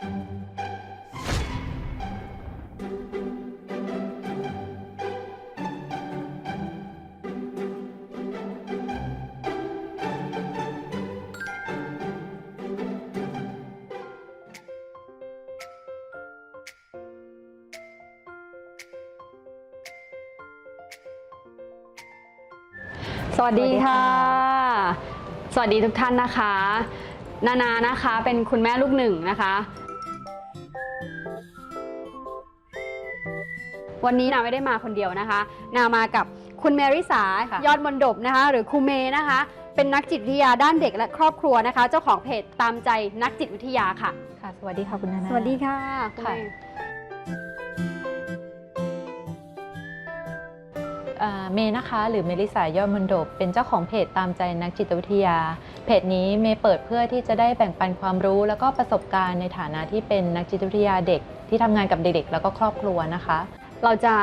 สวัสดีค่ะ สวัสดีทุกท่านนะคะ นานานะคะเป็นคุณแม่ลูกหนึ่งนะคะ วันนี้นาไม่ได้มาคนเดียวนะคะ นามากับคุณเมริสาค่ะยอดมนดบนะคะ หรือครูเมนะคะ เป็นนักจิตวิทยาด้านเด็กและครอบครัวนะคะ เจ้าของเพจตามใจนักจิตวิทยาค่ะค่ะ สวัสดีค่ะคุณนานาสวัสดีค่ะคุณค่ะเมย์อ่าเมย์นะคะหรือเมลิสายอดมนดบเป็นเจ้าของเพจตามใจนักจิตวิทยา เพจนี้เมย์เปิดเพื่อที่จะได้แบ่งปันความรู้ แล้วก็ประสบการณ์ในฐานะที่เป็นนักจิตวิทยาเด็ก ที่ทำงานกับเด็กๆแล้วก็ครอบครัวนะคะ เราจะ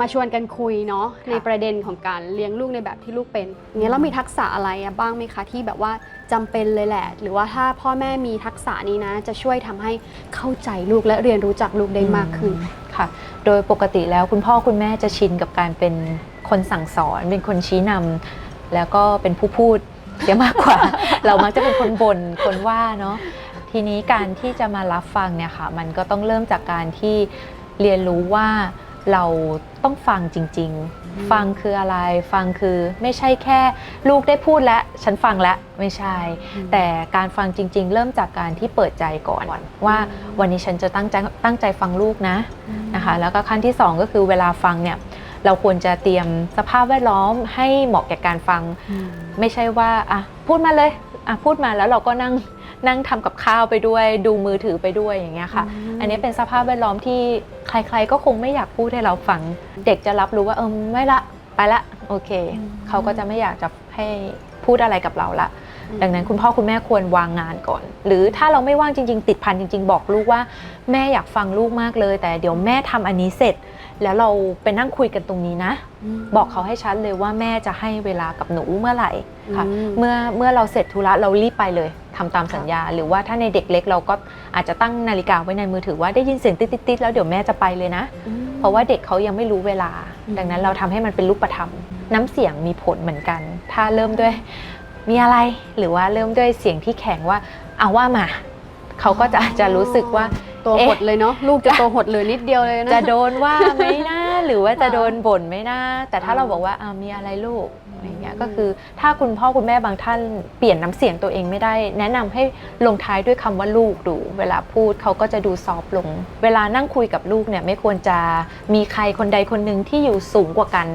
มาชวนกันคุยเนาะค่ะในประเด็นของการเลี้ยงลูกในแบบที่ลูกเป็นอย่างนี้ยเรามีทักษะอะไรอะบ้างไหมคะที่แบบว่าจำเป็นเลยแหละ หรือว่าถ้าพ่อแม่มีทักษะนี้นะ จะช่วยทำให้เข้าใจลูกและเรียนรู้จักลูกได้มากขึ้นค่ะ โดยปกติแล้วคุณพ่อคุณแม่จะชินกับการเป็นคนสั่งสอน เป็นคนชี้นำแล้วก็เป็นผู้พูดเสียมากกว่า เรามักจะเป็นคนบน่นคนว่าเนาะทีนี้การที่จะมารับฟังเนี่ยค่ะ มันก็ต้องเริ่มจากการที่เรียนรู้ว่า เราต้องฟังจริงอืมๆฟังคืออะไร ฟังคือไม่ใช่แค่ลูกได้พูดแล้วฉันฟังแล้วไม่ใช่ แต่การฟังจริง ๆ เริ่มจากการที่เปิดใจก่อน ว่าวันนี้ฉันจะตั้งใจตั้งใจฟังลูกนะนะคะ แล้วก็ขั้นที่ 2 ก็คือเวลาฟังเนี่ยเราควรจะเตรียมสภาพแวดล้อมให้เหมาะแก่การฟังอืมไม่ใช่ว่าอะพูดมาเลยอะพูดมาแล้วเราก็นั่ง นั่งทำกับข้าวไปด้วย ดูมือถือไปด้วยอย่างเงี้ยค่ะ อันนี้เป็นสภาพแวดล้อมที่ใคร ๆ ก็คงไม่อยากพูดให้เราฟัง เด็กจะรับรู้ว่าเออไม่ละไปละโอเคอืมเขาก็จะไม่อยากจะให้พูดอะไรกับเราละดังนั้นคุณพ่อคุณแม่ควรวางงานก่อน หรือถ้าเราไม่ว่างจริง ๆ ติดพันจริง ๆ บอกลูกว่าแม่อยากฟังลูกมากเลย แต่เดี๋ยวแม่ทำอันนี้เสร็จ แล้วเราไปนั่งคุยกันตรงนี้นะมบอกเขาให้ชัดเลยว่าแม่จะให้เวลากับหนูเมื่อไหร่ค่ะอืมเมื่อเมื่อเราเสร็จธุระเรารีบไปเลยทำตามสัญญา หรือว่าถ้าในเด็กเล็กเราก็อาจจะตั้งนาฬิกาไว้ในมือถือว่าได้ยินเสียงติดๆๆแล้วเดี๋ยวแม่จะไปเลยนะอืมเพราะว่าเด็กเขายังไม่รู้เวลาอืมดังนั้นเราทำให้มันเป็นรูปธรรม น้ำเสียงมีผลเหมือนกัน ถ้าเริ่มด้วยมีอะไรหรือว่าเริ่มด้วยเสียงที่แข็งว่าเอาว่ามาเขาก็จะอาจจะรู้สึกว่า ตัวเอ๊ะหดเลยเนาะลูกจะตัวหดเลยนิดเดียวเลยนะจะโดนว่าไหมนะหรือว่าจะค่ะโดนบ่นไหมนะแต่ถ้าอ่าเราบอกว่าอ่ามีอะไรลูกอะไรเงี้ยอืมก็คือถ้าคุณพ่อคุณแม่บางท่านเปลี่ยนน้ำเสียงตัวเองไม่ได้ แนะนำให้ลงท้ายด้วยคำว่าลูกดู เวลาพูดเขาก็จะดูซอฟต์ลง เวลานั่งคุยกับลูกเนี่ยไม่ควรจะมีใครคนใดคนหนึ่งที่อยู่สูงกว่ากัน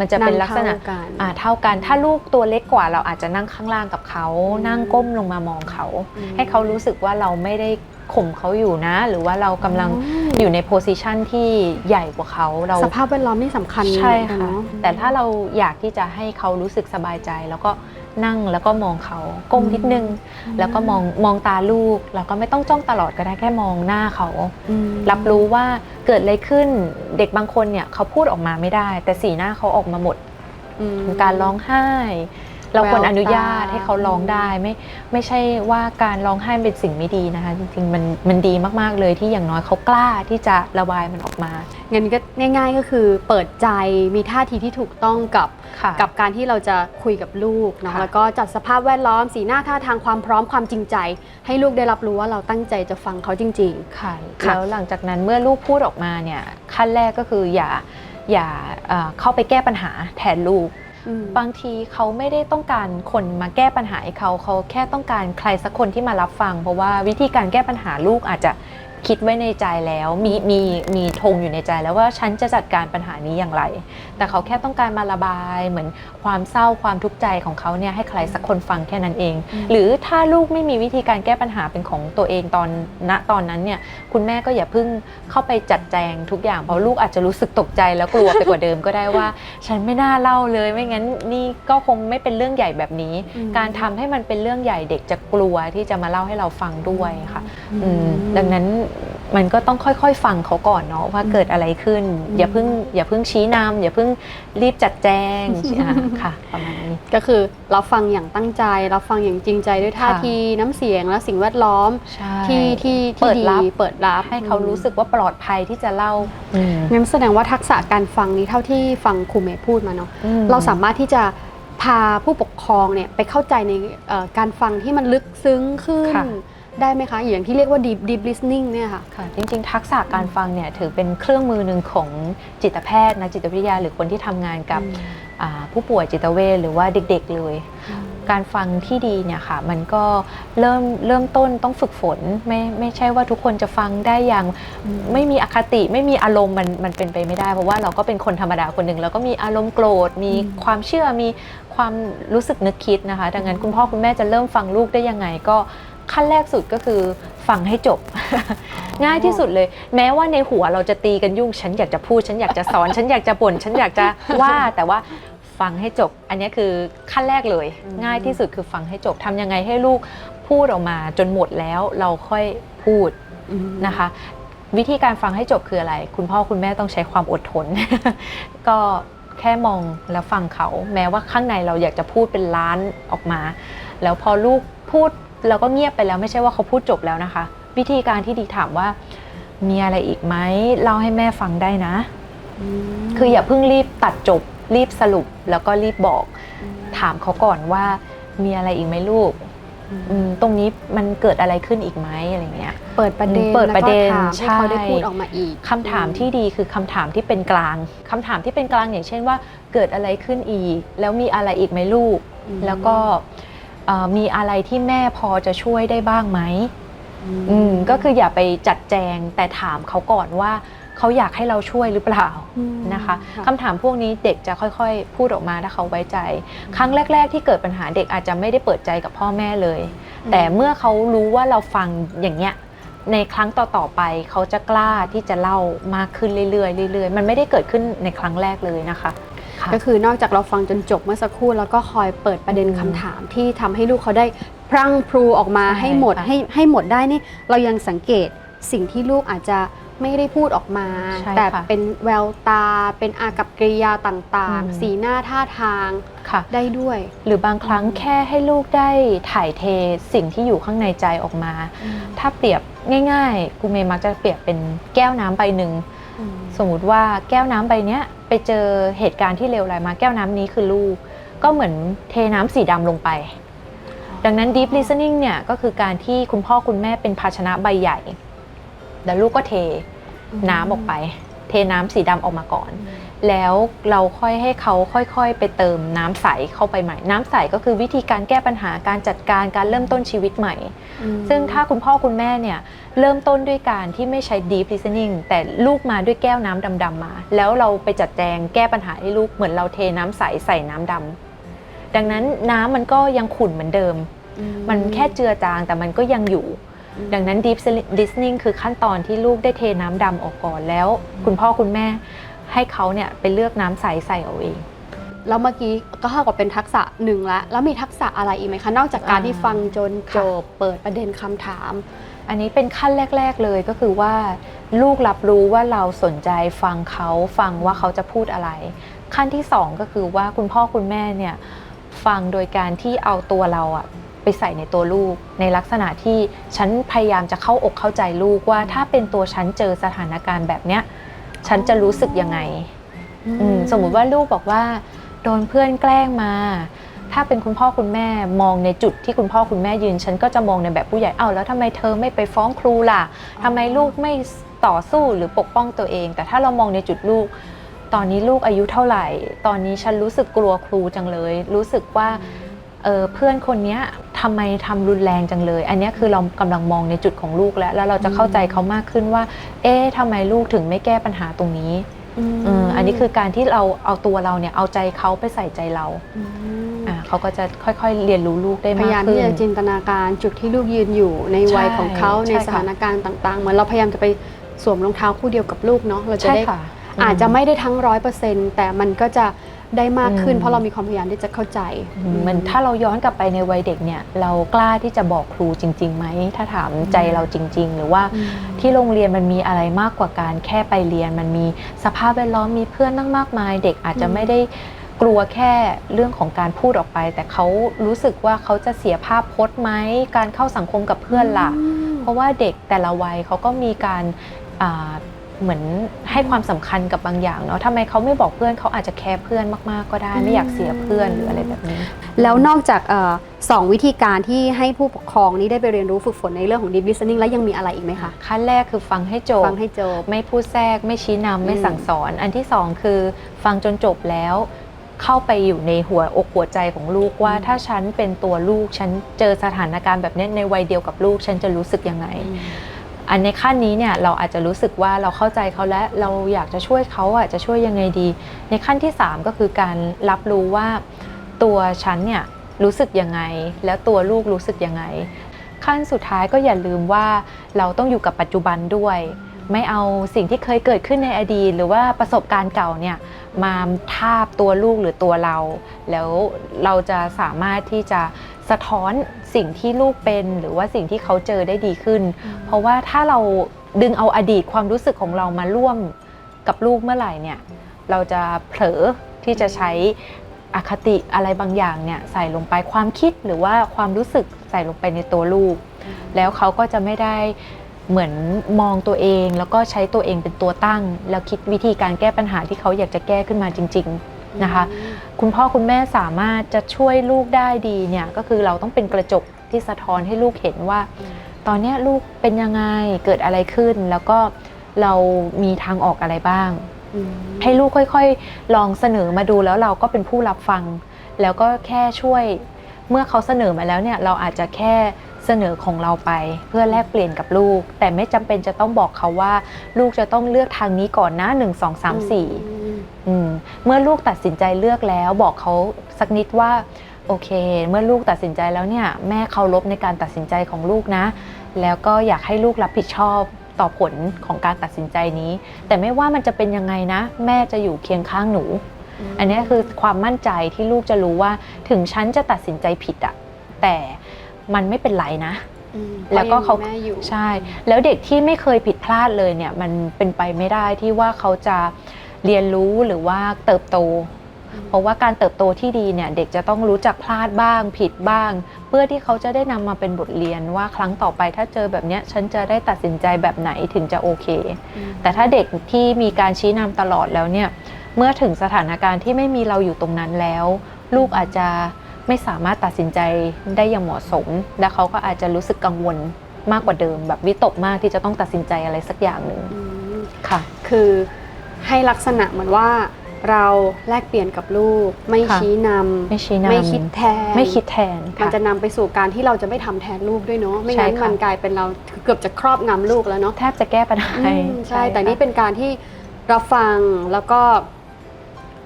มันจะเป็นลักษณะงเท่ากันอ่าเท่ากัน ถ้าลูกตัวเล็กกว่าเราอาจจะนั่งข้างล่างกับเขาอืมนั่งก้มลงมามองเขาอืมให้เขารู้สึกว่าเราไม่ได้ข่มเขาอยู่นะ หรือว่าเรากำลังอืมอยู่ในโพสิชันที่ใหญ่กว่าเขาเราสภาพแวดล้อมนี่สำคัญใช่เหมือนกันค่ะเนาะแต่ถ้าเราอยากที่จะให้เขารู้สึกสบายใจแล้วก็ นั่งแล้วก็มองเขาก้มนิดนึง แล้วก็มองมองตาลูก แล้วก็ไม่ต้องจ้องตลอดก็ได้แค่มองหน้าเขาอืมรับรู้ว่าเกิดอะไรขึ้นเด็กบางคนเนี่ยเขาพูดออกมาไม่ได้ แต่สีหน้าเขาออกมาหมดอืมการร้องไห้ เราควรแววตาอนุญาตให้เขาร้องได้ไม่ไม่ใช่ว่าการร้องไห้เป็นสิ่งไม่ดีนะคะ จริงๆมันมันดีมากๆเลยที่อย่างน้อยเขากล้าที่จะระบายมันออกมางั้นก็ง่ายๆก็คือเปิดใจมีท่าทีที่ถูกต้องกับค่ะกับการที่เราจะคุยกับลูกเนาะค่ะแล้วก็จัดสภาพแวดล้อมสีหน้าท่าทางความพร้อมความจริงใจ ให้ลูกได้รับรู้ว่าเราตั้งใจจะฟังเขาจริงค่ะค่ะ แล้วหลังจากนั้นเมื่อลูกพูดออกมาเนี่ยขั้นแรกก็คืออย่าอย่าเอ่อเข้าไปแก้ปัญหาแทนลูกๆอืม บางทีเขาไม่ได้ต้องการคนมาแก้ปัญหาให้เขาเขาแค่ต้องการใครสักคนที่มารับฟัง เพราะว่าวิธีการแก้ปัญหาลูกอาจจะ คิดไว้ในใจแล้วมีมีมีธงอยู่ในใจแล้วว่าฉันจะจัดการปัญหานี้อย่างไร แต่เขาแค่ต้องการมาระบายเหมือนความเศร้าความทุกข์ใจของเขาเนี่ยให้ใครสักคนฟังแค่นั้นเอง หรือถ้าลูกไม่มีวิธีการแก้ปัญหาเป็นของตัวเองตอนณตอนนั้นเนี่ยคุณแม่ก็อย่าเพิ่งเข้าไปจัดแจงทุกอย่างเพราะลูกอาจจะรู้สึกตกใจแล้วกลัวไปกว่าเดิมก็ได้ว่า ฉันไม่น่าเล่าเลย ไม่งั้นนี่ก็คงไม่เป็นเรื่องใหญ่แบบนี้อืมการทำให้มันเป็นเรื่องใหญ่เด็กจะกลัวที่จะมาเล่าให้เราฟังด้วยค่ะอืมดังนั้น มันก็ต้องค่อยๆ ฟังเขาก่อนเนาะว่าเกิดอะไรขึ้นอืมอย่าเพิ่งอย่าเพิ่งชี้นำอย่าเพิ่งรีบจัดแจงอ่าค่ะประมาณนี้ก็คือเราฟังอย่างตั้งใจเราฟังอย่างจริงใจด้วยท่าค่ะทีน้ำเสียงและสิ่งแวดล้อมใช่ที่ที่ที่เปิดรับเปิดรับให้เขารู้สึกว่าปลอดภัยที่จะเล่าอืมงั้นแสดงว่าทักษะการฟังนี้เท่าที่ฟังครูเมย์พูดมาเนาะอืมเราสามารถที่จะพาผู้ปกครองเนี่ยไปเข้าใจในเอ่อการฟังที่มันลึกซึ้งขึ้นค่ะ ได้ไหมคะ อย่างที่เรียกว่า deep deep listening เนี่ยค่ะ ค่ะจริงๆ ทักษะการฟังเนี่ยถือเป็นเครื่องมือหนึ่งของจิตแพทย์นักจิตวิทยา หรือคนที่ทำงานกับอ่าผู้ป่วยจิตเวชหรือว่าเด็กๆเลยการฟังที่ดีเนี่ยค่ะมันก็เริ่มเริ่มต้นต้องฝึกฝนไม่ไม่ใช่ว่าทุกคนจะฟังได้อย่างอืมไม่มีอคติไม่มีอารมณ์มันมันเป็นไปไม่ได้ เพราะว่าเราก็เป็นคนธรรมดาคนหนึ่งแล้วก็มีอารมณ์โกรธ มีอืม ความเชื่อมีความรู้สึกนึกคิดนะคะ ดังนั้นคุณพ่อคุณแม่จะเริ่มฟังลูกได้ยังไงก็ ขั้นแรกสุดก็คือฟังให้จบ ง่ายที่สุดเลย แม้ว่าในหัวเราจะตีกันยุ่ง ฉันอยากจะพูด ฉันอยากจะสอน ฉันอยากจะบ่น ฉันอยากจะว่า แต่ว่าฟังให้จบ อันนี้คือขั้นแรกเลย ง่ายที่สุดคือฟังให้จบทำยังไงให้ลูกพูดออกมาจนหมดแล้วเราค่อยพูดนะคะ วิธีการฟังให้จบคืออะไร คุณพ่อคุณแม่ต้องใช้ความอดทน ก็แค่มองแล้วฟังเขา แม้ว่าข้างในเราอยากจะพูดเป็นล้านออกมา แล้วพอลูกพูด เราก็เงียบไปแล้วไม่ใช่ว่าเขาพูดจบแล้วนะคะ วิธีการที่ดีถามว่า มีอะไรอีกไหมเล่าให้แม่ฟังได้นะมคืออย่าเพิ่งรีบตัดจบ รีบสรุปแล้วก็รีบบอกอืมถามเขาก่อนว่า มีอะไรอีกไหมลูกอืมอืมตรงนี้มันเกิดอะไรขึ้นอีกไหมอะไรเงี้ย เปิดประเด็นเปิดประเด็นแล้วก็ถามให้เขาได้ใช่พูดออกมาอีกคำถามที่ดีคือคำถามที่เป็นกลางคำถามที่เป็นกลางอย่างเช่นว่า เกิดอะไรขึ้นอีก แล้วมีอะไรอีกไหมลูกอืมแล้วก็เอ่อ มีอะไรที่แม่พอจะช่วยได้บ้างไหมอืมอืมก็คืออย่าไปจัดแจงแต่ถามเขาก่อนว่าเขาอยากให้เราช่วยหรือเปล่าอืมนะคะคำถามพวกนี้เด็กจะค่อยๆ พูดออกมาถ้าเขาไว้ใจ ครั้งแรก ๆ ที่เกิดปัญหาเด็กอาจจะไม่ได้เปิดใจกับพ่อแม่เลย แต่เมื่อเขารู้ว่าเราฟังอย่างเงี้ยในครั้งต่อๆไปเขาจะกล้าที่จะเล่ามากขึ้นเรื่อยๆเรื่อยๆ มันไม่ได้เกิดขึ้นในครั้งแรกเลยนะคะค่ะ ก็คือนอกจากเราฟังจนจบเมื่อสักครู่แล้วก็คอยเปิดประเด็นอืมคำถามที่ทำให้ลูกเขาได้พรั่งพรูออกมาใช่ให้หมดค่ะให้ให้หมดได้นี่เรายังสังเกตสิ่งที่ลูกอาจจะไม่ได้พูดออกมาใช่แต่ค่ะเป็นแววตา เป็นอากับกริยาต่างอืมๆสีหน้าท่าทางค่ะได้ด้วย หรือบางครั้งอืมแค่ให้ลูกได้ถ่ายเทสิ่งที่อยู่ข้างในใจออกมา ถ้าเปรียบง่าย ๆ กูเมย์มักจะเปรียบเป็นแก้วน้ำใบหนึ่ง สมมุติว่าแก้วน้ำใบเนี้ยไปเจอเหตุการณ์ที่เลวร้ายมาแก้วน้ำนี้คือลูก ก็เหมือนเทน้ำสีดำลงไป ดังนั้น deep listening เนี่ยก็คือการที่คุณพ่อคุณแม่เป็นภาชนะใบใหญ่ แล้วลูกก็เทน้ำออกไป เทน้ำสีดำออกมาก่อน แล้วเราค่อยให้เขาค่อยๆ ไปเติมน้ำใสเข้าไปใหม่ น้ำใสก็คือวิธีการแก้ปัญหาการจัดการการเริ่มต้นชีวิตใหม่อืมซึ่งถ้าคุณพ่อคุณแม่เนี่ยเริ่มต้นด้วยการที่ไม่ใช้ deep listening แต่ลูกมาด้วยแก้วน้ำดำๆมา แล้วเราไปจัดแจงแก้ปัญหาให้ลูกเหมือนเราเทน้ำใสใส่น้ำดำดังนั้นน้ำมันก็ยังขุ่นเหมือนเดิมอืมันแค่เจือจางแต่มันก็ยังอยู่ดังนั้น deep listening คือขั้นตอนที่ลูกได้เทน้ำดำออกก่อนแล้ว คุณพ่อคุณแม่ ให้เขาเนี่ยไปเลือกน้ำใสใส่เอาเอง แล้วเมื่อกี้ก็เท่ากับเป็นทักษะหนึ่งแล้วแล้วมีทักษะอะไรอีกไหมคะ นอกจากการอ่าที่ฟังจนค่ะจบเปิดประเด็นคำถาม อันนี้เป็นขั้นแรก ๆเลยก็คือว่า ลูกรับรู้ว่าเราสนใจฟังเขาฟังว่าเขาจะพูดอะไร ขั้นที่สองก็คือว่าคุณพ่อคุณแม่เนี่ยฟังโดยการที่เอาตัวเราอะไปใส่ในตัวลูก ในลักษณะที่ฉันพยายามจะเข้าอกเข้าใจลูกว่าถ้าเป็นตัวฉันเจอสถานการณ์แบบเนี้ย ฉันจะรู้สึกยังไงอืมสมมุติว่าลูกบอกว่า โดนเพื่อนแกล้งมา ถ้าเป็นคุณพ่อคุณแม่มองในจุดที่คุณพ่อคุณแม่ยืน ฉันก็จะมองในแบบผู้ใหญ่เอ้าแล้วทำไมเธอไม่ไปฟ้องครูล่ะทำไมลูกไม่ต่อสู้หรือปกป้องตัวเอง แต่ถ้าเรามองในจุดลูก ตอนนี้ลูกอายุเท่าไหร่ ตอนนี้ฉันรู้สึกกลัวครูจังเลย รู้สึกว่าเออเพื่อนคนเนี้ย ทำไมทำรุนแรงจังเลย อันเนี้ยคือเรากำลังมองในจุดของลูกแล้ว แล้วเราจะเข้าใจเขามากขึ้นว่า เอ๊ะทำไมลูกถึงไม่แก้ปัญหาตรงนี้มเอออันนี้คือการที่เราเอาตัวเราเนี่ยเอาใจเขาไปใส่ใจเรามอ่าเขาก็จะค่อยๆเรียนรู้ลูกได้พมายายามขึ้ที่นจะจินตนาการจุดที่ลูกยืนอยู่ในวัยใช่ของเขาใช่ในค่ะสถานการณ์ต่าง ๆ เหมือนเราพยายามจะไปสวมรองเท้าคู่เดียวกับลูกเนาะเราจะใช่ได้ค่ะ อาจจะไม่ได้ทั้งร้อยเปอร์เซ็นต์แต่มันก็จะได้มากขึ้นอืมเพราะเรามีความพยายามที่จะเข้าใจเหมือนถ้าเราย้อนกลับไปในวัยเด็กเนี่ย เรากล้าที่จะบอกครูจริงๆไหมถ้าถามใจเราจริง ๆ หรือว่าอืมที่โรงเรียนมันมีอะไรมากกว่าการแค่ไปเรียน มันมีสภาพแวดล้อมมีเพื่อนตั้งมากมาย เด็กอาจจะอืมไม่ได้กลัวแค่เรื่องของการพูดออกไป แต่เขารู้สึกว่าเขาจะเสียภาพพจน์ไหมการเข้าสังคมกับเพื่อนล่ะ เพราะว่าเด็กแต่ละวัยเขาก็มีการอ่า เหมือนให้ความสำคัญกับบางอย่างเนาะทำไมเขาไม่บอกเพื่อนเขาอาจจะแคร์เพื่อนมากๆก็ได้ ไม่อยากเสียเพื่อนหรืออะไรแบบนี้ แล้วนอกจากเอ่อสองวิธีการที่ให้ผู้ปกครองนี้ได้ไปเรียนรู้ฝึกฝนในเรื่องของ deep listening แล้วยังมีอะไรอีกไหมคะขั้นแรกคือฟังให้จบฟังให้จบไม่พูดแทรกไม่ชี้นำไม่อืมสั่งสอน อันที่สองคือฟังจนจบแล้วเข้าไปอยู่ในหัวอกหัวใจของลูกว่าถ้าฉันเป็นตัวลูกฉันเจอสถานการณ์แบบนี้ในวัยเดียวกับลูกฉันจะรู้สึกยังไง อันในขั้นนี้เนี่ยเราอาจจะรู้สึกว่าเราเข้าใจเขาและเราอยากจะช่วยเขาอะจะช่วยยังไงดี ในขั้นที่ 3 ก็คือการรับรู้ว่าตัวฉันเนี่ยรู้สึกยังไง แล้วตัวลูกรู้สึกยังไง ขั้นสุดท้ายก็อย่าลืมว่าเราต้องอยู่กับปัจจุบันด้วย ไม่เอาสิ่งที่เคยเกิดขึ้นในอดีต หรือว่าประสบการณ์เก่าเนี่ยมาทาบตัวลูกหรือตัวเรา แล้วเราจะสามารถที่จะสะท้อนสิ่งที่ลูกเป็น หรือว่าสิ่งที่เขาเจอได้ดีขึ้น เพราะว่าถ้าเราดึงเอาอดีตความรู้สึกของเรามาร่วมกับลูกเมื่อไหร่เนี่ยเราจะเผลอที่จะใช้อคติอะไรบางอย่างเนี่ยใส่ลงไปความคิดหรือว่าความรู้สึกใส่ลงไปในตัวลูก แล้วเขาก็จะไม่ได้ เหมือนมองตัวเองแล้วก็ใช้ตัวเองเป็นตัวตั้ง แล้วคิดวิธีการแก้ปัญหาที่เขาอยากจะแก้ขึ้นมาจริง ๆนะคะ คุณพ่อคุณแม่สามารถจะช่วยลูกได้ดีเนี่ยก็คือเราต้องเป็นกระจกที่สะท้อนให้ลูกเห็นว่า ตอนเนี้ยลูกเป็นยังไงเกิดอะไรขึ้น แล้วก็เรามีทางออกอะไรบ้างอืมให้ลูกค่อยๆ ลองเสนอมาดูแล้วเราก็เป็นผู้รับฟัง แล้วก็แค่ช่วยเมื่อเขาเสนอมาแล้วเนี่ยเราอาจจะแค่ เสนอของเราไป เพื่อแลกเปลี่ยนกับลูก แต่ไม่จำเป็นจะต้องบอกเขาว่า ลูกจะต้องเลือกทางนี้ก่อนนะ1 2 3 4อืมเมื่อลูกตัดสินใจเลือกแล้วบอกเขาสักนิดว่าโอเค เมื่อลูกตัดสินใจแล้วเนี่ย แม่เคารพในการตัดสินใจของลูกนะ แล้วก็อยากให้ลูกรับผิดชอบต่อผลของการตัดสินใจนี้ แต่ไม่ว่ามันจะเป็นยังไงนะ แม่จะอยู่เคียงข้างหนู อันนี้คือความมั่นใจที่ลูกจะรู้ว่าถึงฉันจะตัดสินใจผิดอะแต่ มันไม่เป็นไรนะอืมแล้วก็เขาพระยังมีแม่อยู่ใช่ แล้วเด็กที่ไม่เคยผิดพลาดเลยเนี่ย มันเป็นไปไม่ได้ที่ว่าเขาจะเรียนรู้หรือว่าเติบโต เพราะว่าการเติบโตที่ดีเนี่ย เด็กจะต้องรู้จักพลาดบ้าง ผิดบ้าง เพื่อที่เขาจะได้นำมาเป็นบทเรียนว่าครั้งต่อไปถ้าเจอแบบเนี้ยฉันจะได้ตัดสินใจแบบไหนถึงจะโอเคอืมแต่ถ้าเด็กที่มีการชี้นำตลอดแล้วเนี่ยเมื่อถึงสถานการณ์ที่ไม่มีเราอยู่ตรงนั้นแล้ว ลูกอาจจะ ไม่สามารถตัดสินใจได้อย่างเหมาะสม และเขาก็อาจจะรู้สึกกังวลมากกว่าเดิม แบบวิตกมากที่จะต้องตัดสินใจอะไรสักอย่างหนึ่งอืมค่ะ คือให้ลักษณะเหมือนว่าเราแลกเปลี่ยนกับลูก ไม่ค่ะชี้นำไม่ชี้นำไม่คิดแทน ไม่คิดแทนมันค่ะจะนำไปสู่การที่เราจะไม่ทำแทนลูกด้วยเนาะไม่งั้นใช่ค่ะมันกลายเป็นเราเกือบจะครอบงำลูกแล้วเนาะแทบจะแก้ปัญหาอืให้มใช่แต่ค่ะนี่เป็นการที่รับฟังแล้วก็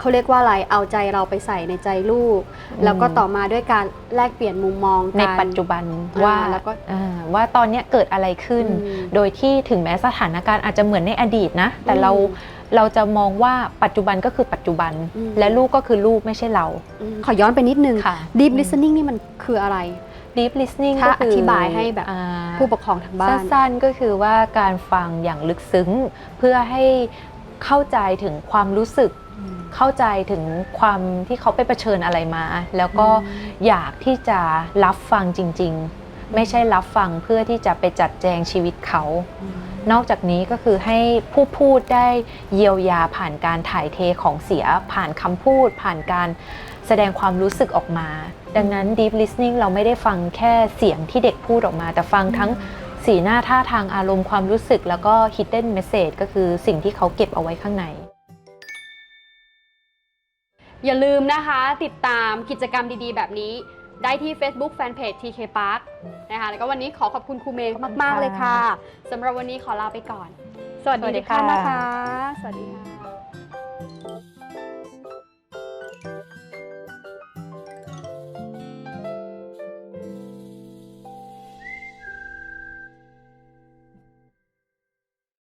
เขาเรียกว่าอะไรเอาใจเราไปใส่ในใจลูก แล้วก็ต่อมาด้วยการแลกเปลี่ยนมุมมองในกันปัจจุบันอ่าว่าแล้วก็อ่าว่าตอนเนี้ยเกิดอะไรขึ้นอืมโดยที่ถึงแม้สถานการณ์อาจจะเหมือนในอดีตนะ แต่อืมเราเราจะมองว่าปัจจุบันก็คือปัจจุบันอืมและลูกก็คือลูกไม่ใช่เราอืมขอย้อนไปนิดนึงค่ะ deep listening นี่มันคืออะไร deep listening ถ้าก็คืออธิบายให้แบบอ่าผู้ปกครองทางบ้านสั้นๆก็คือว่าการฟังอย่างลึกซึ้ง เพื่อให้เข้าใจถึงความรู้สึก เข้าใจถึงความที่เขาไปเผชิญอะไรมา แล้วก็อยากที่จะรับฟังจริง ๆ ไม่ใช่รับฟังเพื่อที่จะไปจัดแจงชีวิตเขา นอกจากนี้ก็คือให้ผู้พูดได้เยียวยาผ่านการถ่ายเทของเสีย ผ่านคำพูด ผ่านการแสดงความรู้สึกออกมา ดังนั้น deep listening เราไม่ได้ฟังแค่เสียงที่เด็กพูดออกมา แต่ฟังทั้งสีหน้าท่าทางอารมณ์ความรู้สึก แล้วก็ hidden message ก็คือสิ่งที่เขาเก็บเอาไว้ข้างใน อย่าลืมนะคะติดตามกิจกรรมดีๆ แบบนี้ได้ที่ Facebook Fanpage TK Park นะคะแล้วก็วันนี้ขอขอบคุณครูเมย์มาก ๆ เลยค่ะสำหรับวันนี้ขอลาไปก่อน สวัสสวัสดีดีทุกท่านค่ะนะคะ สวัสดีค่ะ